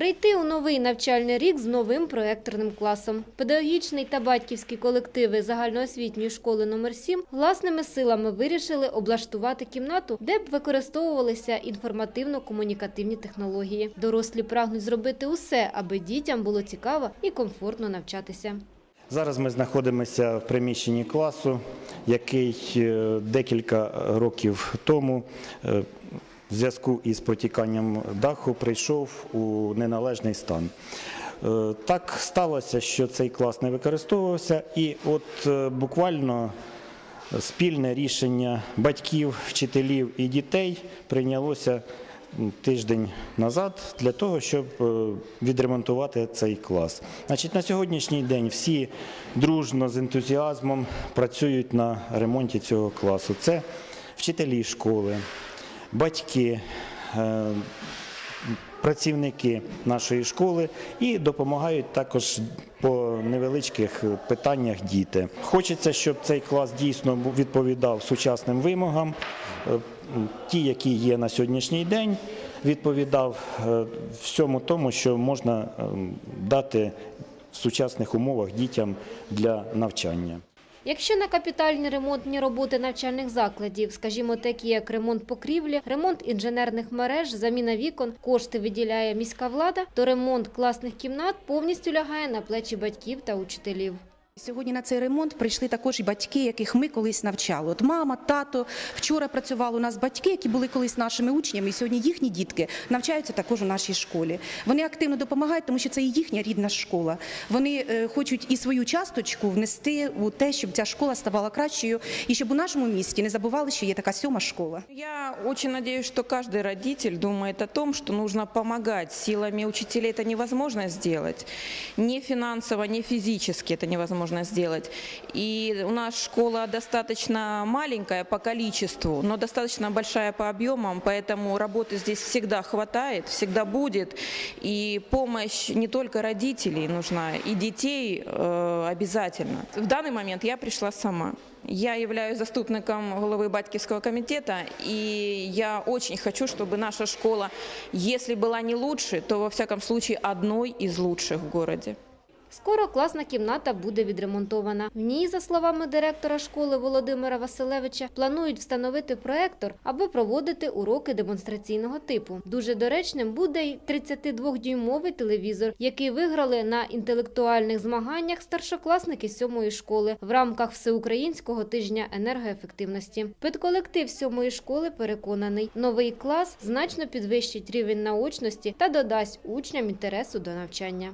Прийти у новий навчальний рік з новим проекторним класом. Педагогічний та батьківські колективи загальноосвітньої школи номер 7 власними силами вирішили облаштувати кімнату, де б використовувалися інформативно-комунікативні технології. Дорослі прагнуть зробити усе, аби дітям було цікаво і комфортно навчатися. Зараз ми знаходимося в приміщенні класу, який е, декілька років тому е, в зв'язку із протіканням даху прийшов у неналежний стан. Е, Так сталося, що цей клас не використовувався, і от е, буквально спільне рішення батьків, вчителів і дітей прийнялося тиждень назад для того, щоб е, відремонтувати цей клас. Значить, на сьогоднішній день всі дружно з ентузіазмом працюють на ремонті цього класу. Це вчителі школи, батьки. е, Працівники нашої школи і допомагають також по невеличких питаннях діти. Хочеться, щоб цей клас дійсно відповідав сучасним вимогам, е, ті, які є на сьогоднішній день, відповідав е, всьому тому, що можна е, дати в сучасних умовах дітям для навчання. Якщо на капітальні ремонтні роботи навчальних закладів, скажімо, такі як ремонт покрівлі, ремонт інженерних мереж, заміна вікон, кошти виділяє міська влада, то ремонт класних кімнат повністю лягає на плечі батьків та учителів. Сьогодні на цей ремонт прийшли також і батьки, яких ми колись навчали. От мама, тато вчора працювали у нас батьки, які були колись нашими учнями. І сьогодні їхні дітки навчаються також у нашій школі. Вони активно допомагають, тому що це і їхня рідна школа. Вони е, хочуть і свою часточку внести у те, щоб ця школа ставала кращою, і щоб у нашому місті не забували, що є така сьома школа. Я очень надеюсь, что каждый родитель думает о том, что нужно помогать. Силами учителей это невозможно сделать. Ни финансово, ни физически это невозможно сделать. И у нас школа достаточно маленькая по количеству, но достаточно большая по объемам, поэтому работы здесь всегда хватает, всегда будет. И помощь не только родителей нужна, и детей э, обязательно. В данный момент я пришла сама. Я являюсь заступником голови батьківського комітету, і я очень хочу, чтобы наша школа, если была не лучше, то во всяком случае одной из лучших в городе. Скоро класна кімната буде відремонтована. В ній, за словами директора школи Володимира Василевича, планують встановити проектор, аби проводити уроки демонстраційного типу. Дуже доречним буде й 32-дюймовий телевізор, який виграли на інтелектуальних змаганнях старшокласники сьомої школи в рамках всеукраїнського тижня енергоефективності. Педколектив сьомої школи переконаний, новий клас значно підвищить рівень наочності та додасть учням інтересу до навчання.